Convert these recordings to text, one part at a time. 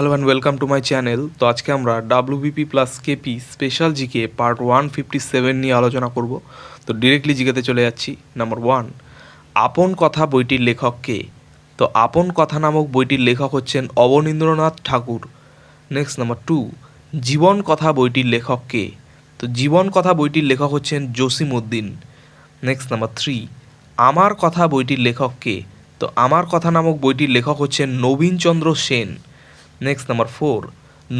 Hello and welcome to my channel তো আজকে আমরা W B P plus K P special G K part one fifty seven নিয়ে আলোচনা করব। তো ডিরেক্টলি জিকেতে চলে যাচ্ছি নাম্বার ওয়ান আপন কথা বইটির লেখক কে? তো আপন কথা নামক বইটির লেখক হচ্ছেন Abanindranath Tagore. Next number two জীবন কথা বইটির লেখক কে? তো জীবন কথা বইটির লেখক হচ্ছেন Jasim Uddin next number three আমার কথা বইটির লেখক কে? তো আমার কথা নামক বইটির লেখক হচ্ছেন Nabinchandra Sen. Next number four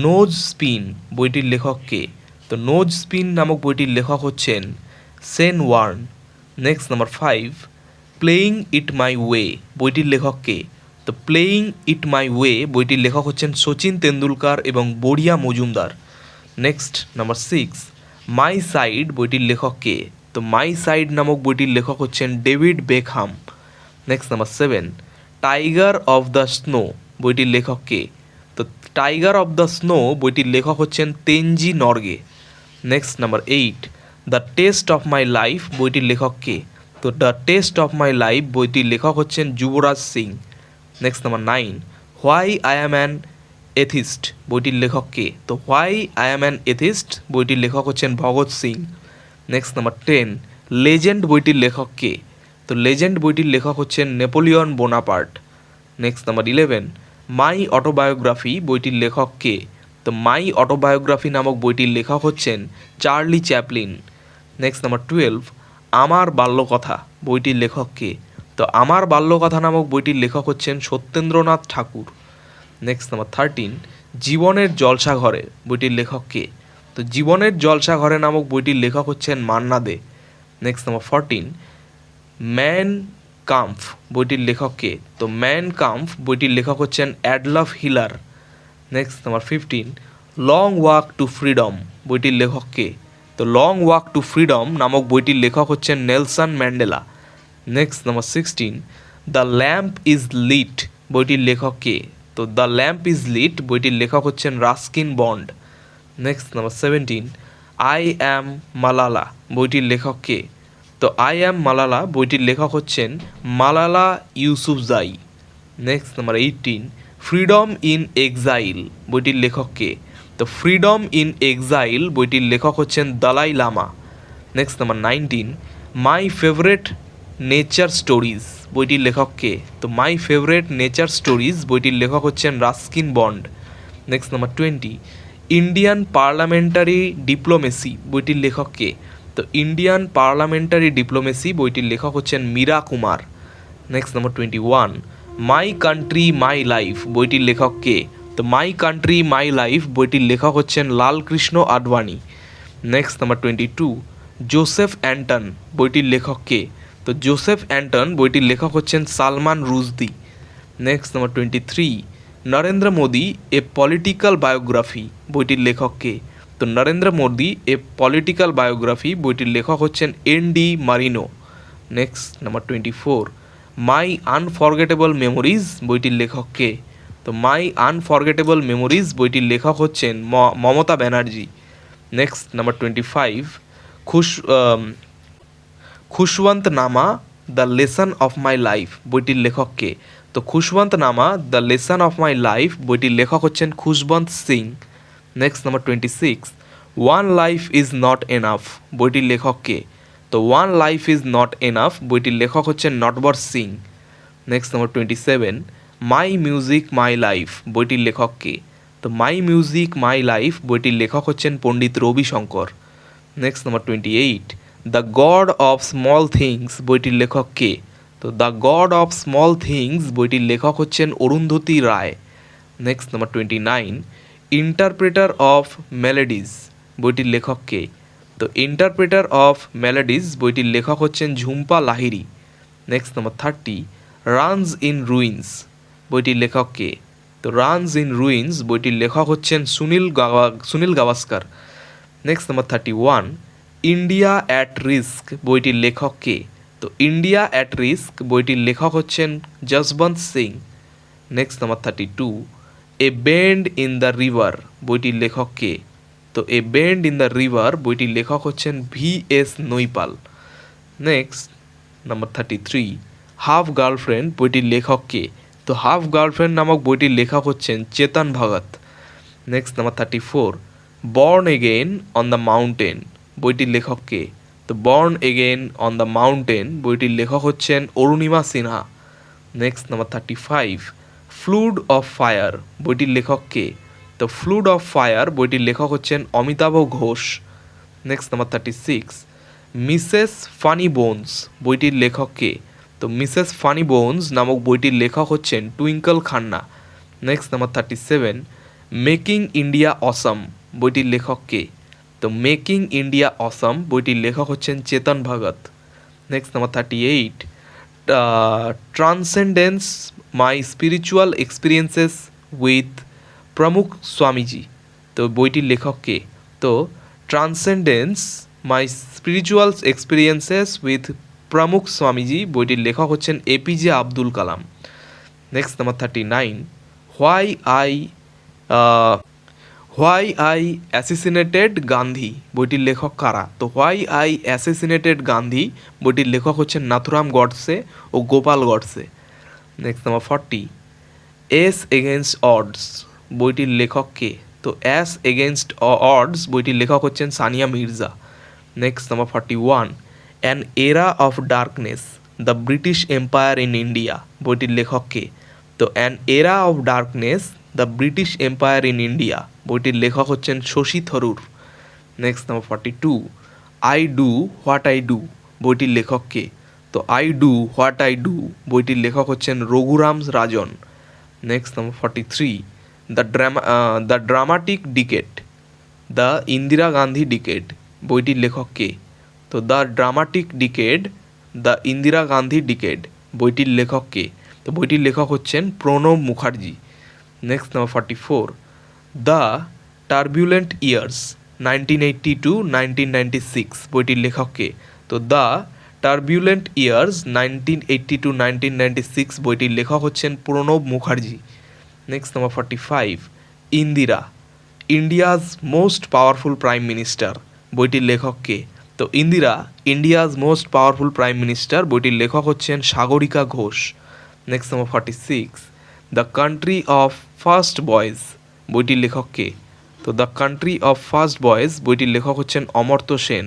no spin বইটির লেখক কে? তো নোজ স্পিন নামক বইটির লেখক হচ্ছেন Shane Warne next number five playing it my way বইটির লেখক কে? তো প্লেয়িং ইট মাই ওয়ে বইটির লেখক হচ্ছেন সচিন তেন্ডুলকার এবং Boria Majumdar. Next number six my side বইটির লেখক কে? তো মাই সাইড নামক বইটির লেখক হচ্ছেন David Beckham next number seven tiger of the snow বইটির লেখক কে? তো টাইগার অফ দ্য স্নো বইটির লেখক হচ্ছেন Tenzing Norgay. Next number eight the test of my life বইটির লেখক কে? তো the test of my life বইটির লেখক হচ্ছেন Yuvraj Singh. Next number nine why I am an atheist বইটির লেখক কে? তো why I am an atheist বইটির লেখক হচ্ছেন Bhagat Singh. Next number ten legend বইটির লেখক কে? তো লেজেন্ড বইটির লেখক হচ্ছেন Napoleon Bonaparte. Next number eleven my autobiography বইটির লেখক কে? তো মাই অটোবায়োগ্রাফি নামক বইটির লেখক হচ্ছেন Charlie Chaplin. Next number twelve আমার বাল্যকথা বইটির লেখক কে? তো আমার বাল্যকথা নামক বইটির লেখক হচ্ছেন Satyendranath Tagore. Next number thirteen জীবনের জলসাঘরে বইটির লেখক কে? তো জীবনের জলসাঘরে নামক বইটির লেখক হচ্ছেন Manna Dey. Next number fourteen Mein Kampf, বইটির লেখক কে? তো ম্যান কাম্ফ, বইটির লেখক হচ্ছেন Adolf Hitler. Next number fifteen long walk to freedom বইটির লেখক কে? তো লং ওয়াক টু ফ্রিডম নামক বইটির লেখক হচ্ছেন Nelson Mandela. Next number sixteen the lamp is lit বইটির লেখক কে? তো দ্য ল্যাম্প ইজ লিট বইটির লেখক হচ্ছেন Ruskin Bond. Next number seventeen I am Malala বইটির লেখক কে? তো আই অ্যাম মালালা বইটির লেখক হচ্ছেন Malala Yousafzai next number eighteen freedom in exile বইটির লেখক কে? তো ফ্রিডম ইন এক্সাইল বইটির লেখক হচ্ছেন Dalai Lama. Next number nineteen my favourite nature stories বইটির লেখক কে? তো মাই ফেভারেট নেচার স্টোরিজ বইটির লেখক হচ্ছেন Ruskin Bond. Next number twenty Indian parliamentary diplomacy বইটির লেখক কে? তো ইন্ডিয়ান পার্লামেন্টারি ডিপ্লোমেসি বইটির লেখক হচ্ছেন Meera Kumar. Next number twenty one my country my life বইটির লেখক কে? তো মাই কান্ট্রি মাই লাইফ বইটির লেখক হচ্ছেন Lalkrishna Advani. Next number twenty two Joseph Anton বইটির লেখক কে? তো জোসেফ অ্যান্টন বইটির লেখক হচ্ছেন Salman Rushdie next number twenty three Narendra Modi a political biography বইটির লেখক কে? তো Narendra Modi a political biography বইটির লেখক হচ্ছেন Andy Marino. Next number twenty four my unforgettable memories বইটির লেখক কে? তো মাই আনফরগেটেবল মেমোরিজ বইটির লেখক হচ্ছেন Mamata Banerjee. Next number twenty five Khush Khushwantnama the lesson of my life বইটির লেখক কে? তো Khushwantnama the lesson of my life বইটির লেখক হচ্ছেন Khushwant Singh. Next number twenty six one life is not enough বইটির লেখক কে? তো one life is not enough বইটির লেখক হচ্ছেন Natwar Singh. Next number twenty seven my music my life বইটির লেখক কে? তো মাই মিউজিক মাই লাইফ বইটির লেখক হচ্ছেন Pandit Ravi Shankar next number twenty eight the god of small things বইটির লেখক কে? তো the god of small things বইটির লেখক হচ্ছেন Arundhati Roy. Next number twenty nine interpreter of melodies বইটির লেখক কে? তো ইন্টারপ্রেটার অফ মেলোডিজ বইটির লেখক হচ্ছেন Jhumpa Lahiri next number thirty runs in ruins বইটির লেখক কে? তো রানস ইন রুইন্স বইটির লেখক হচ্ছেন সুনীল গাওয়া, Sunil Gavaskar. Next number thirty one India at risk বইটির লেখক কে? তো ইন্ডিয়া অ্যাট রিস্ক বইটির লেখক হচ্ছেন Jaswant Singh. Next number thirty two a bend in the river বইটির লেখক কে? তো a bend in the river বইটির লেখক হচ্ছেন V S Naipaul. Next number thirty three half girlfriend বইটির লেখক কে? তো হাফ গার্লফ্রেন্ড নামক বইটির লেখক হচ্ছেন Chetan Bhagat. Next number thirty four born again on the mountain বইটির লেখক কে? তো born again on the mountain বইটির লেখক হচ্ছেন Arunima Sinha. Next number thirty five flood of fire বইটির লেখক কে? তো ফ্লুড অফ ফায়ার বইটির লেখক হচ্ছেন Amitabh Ghosh. Next number thirty six Mrs funny bones, বইটির লেখক কে? তো মিসেস ফানি বোনস নামক বইটির লেখক হচ্ছেন Twinkle Khanna. Next number thirty seven making India awesome, বইটির লেখক কে? তো মেকিং ইন্ডিয়া অসম, বইটির লেখক হচ্ছেন Chetan Bhagat. Next number thirty eight transcendence my spiritual experiences with Pramukh Swamiji তো বইটির লেখক কে? তো transcendence my spiritual experiences with Pramukh Swamiji বইটির লেখক হচ্ছেন APJ Abdul Kalam next number thirty nine why I why I assassinated Gandhi বইটির লেখক কারা? তো হোয়াই আই অ্যাসিসিনেটেড গান্ধী বইটির লেখক হচ্ছেন নাথুরাম গডসে ও Gopal Godse. Next number forty ace against odds বইটির লেখক কে? তো অ্যাস এগেনস্ট অডস বইটির লেখক হচ্ছেন Sania Mirza. Next number forty one an era of darkness the British empire in India বইটির লেখক কে? তো an era of darkness the British empire in India বইটির লেখক হচ্ছেন Shashi Tharoor. Next number forty two I do what I do বইটির লেখক কে? তো I do what I do বইটির লেখক হচ্ছেন Raghuram Rajan. Next number forty three the drama the dramatic decade the Indira Gandhi decade বইটির লেখক কে? তো the dramatic decade the Indira Gandhi decade বইটির লেখক কে? তো বইটির লেখক হচ্ছেন Pranab Mukherjee. Next number forty four the turbulent years nineteen eighty two nineteen ninety six বইটির লেখককে তো the turbulent years nineteen eighty two nineteen ninety six বইটির লেখক হচ্ছেন Pranab Mukherjee. Next number forty five Indira India's most powerful prime minister বইটির লেখক কে? তো Indira India's most powerful prime minister বইটির লেখক হচ্ছেন Sagarika Ghose. Next number forty six the country of first boys বইটির লেখক কে? তো the country of first boys বইটির লেখক হচ্ছেন Amartya Sen.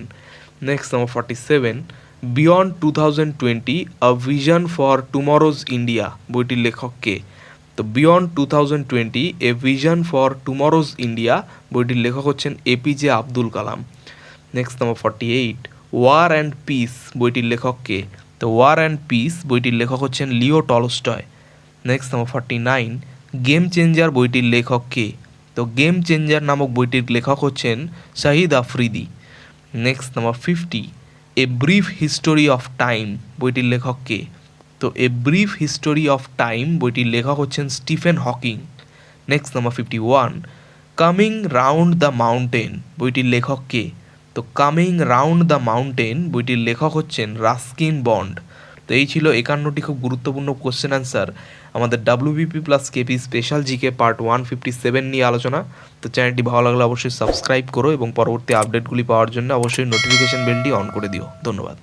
Next number forty seven beyond two thousand twenty a vision for tomorrow's India বইটির লেখক কে? তো beyond two thousand twenty a vision for tomorrow's India বইটির লেখক হচ্ছেন APJ Abdul Kalam next number forty eight war and peace বইটির লেখক কে? তো ওয়ার অ্যান্ড পিস বইটির লেখক হচ্ছেন Leo Tolstoy. Next number forty nine game changer বইটির লেখক কে? তো গেম চেঞ্জার নামক বইটির লেখক হচ্ছেন Shahid Afridi. Next number fifty a brief history of time বইটির লেখক কে? তো a brief history of time বইটির লেখক হচ্ছেন Stephen Hawking. Next number fifty one coming round the mountain বইটির লেখক কে? তো কামিং রাউন্ড দ্য মাউন্টেন বইটির লেখক হচ্ছেন রাস্কিন বন্ড। তো এই ছিল একান্নটি খুব গুরুত্বপূর্ণ কোশ্চেন অ্যান্সার আমাদের WBP plus KP special GK part one fifty seven নিয়ে আলোচনা। তো চ্যানেলটি ভালো লাগলে অবশ্যই সাবস্ক্রাইব করো এবং পরবর্তী আপডেটগুলি পাওয়ার জন্য অবশ্যই নোটিফিকেশন বেলটি অন করে দিও। ধন্যবাদ।